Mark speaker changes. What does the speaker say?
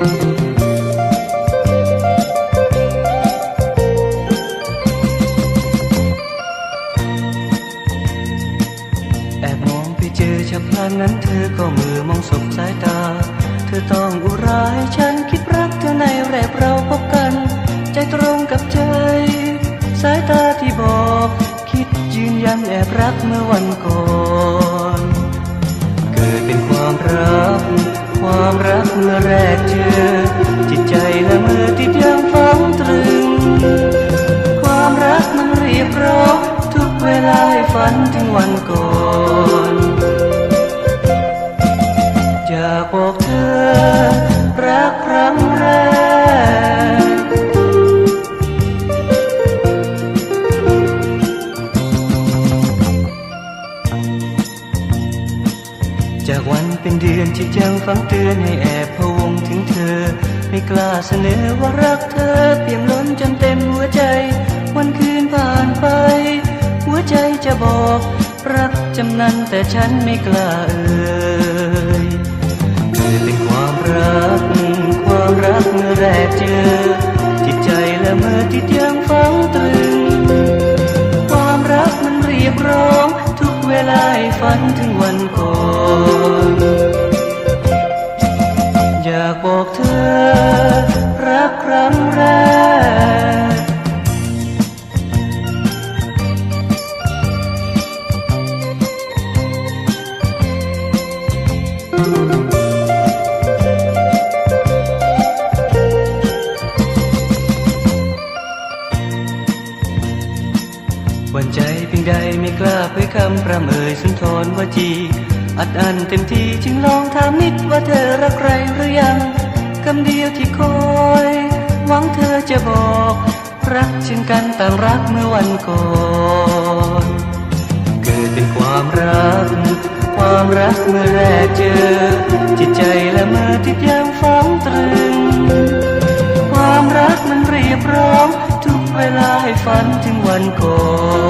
Speaker 1: แอบมองไปเจอชะพลันนั้นเธอก็มือมองสบสายตา เธอต้องอุร้ายฉันคิดรักเธอในแรกเราพบกัน ใจตรงกับใจ สายตาที่บอก คิดยืนยันแอบรักเมื่อวันก่อน เป็นเดือนที่ยังฝังเตือนให้แอบพะวงถึงเธอ ไม่กล้าเสนอว่ารักเธอเปี่ยมล้นจนเต็มหัวใจ วันคืนผ่านไป หัวใจจะบอก รักจำนันแต่ฉันไม่กล้าเอ่ยเธอเป็นความรัก ความรักเมื่อแรกเจอ จิตใจและเมื่อที่ยังฝังตรึง ความรักมันเรียกร้อง ทุกเวลาฝันถึงวันก่อน วันใจเพียงใดไม่กล้าเผยคำประเมยสุนทรวจีอัดอันเต็มที่จึงลองถามนิดว่าเธอรักใครหรือยังคำเดียวที่คอยหวังเธอจะบอก รักเช่นกันต่างรักเมื่อวันก่อนเกิดเป็นความรัก ความรักเมื่อแรกเจอ จิตใจและมือที่ยังฝังตรึง ความรักมันเรียบร้อง ทุกเวลาให้ฝันถึงวันก่อน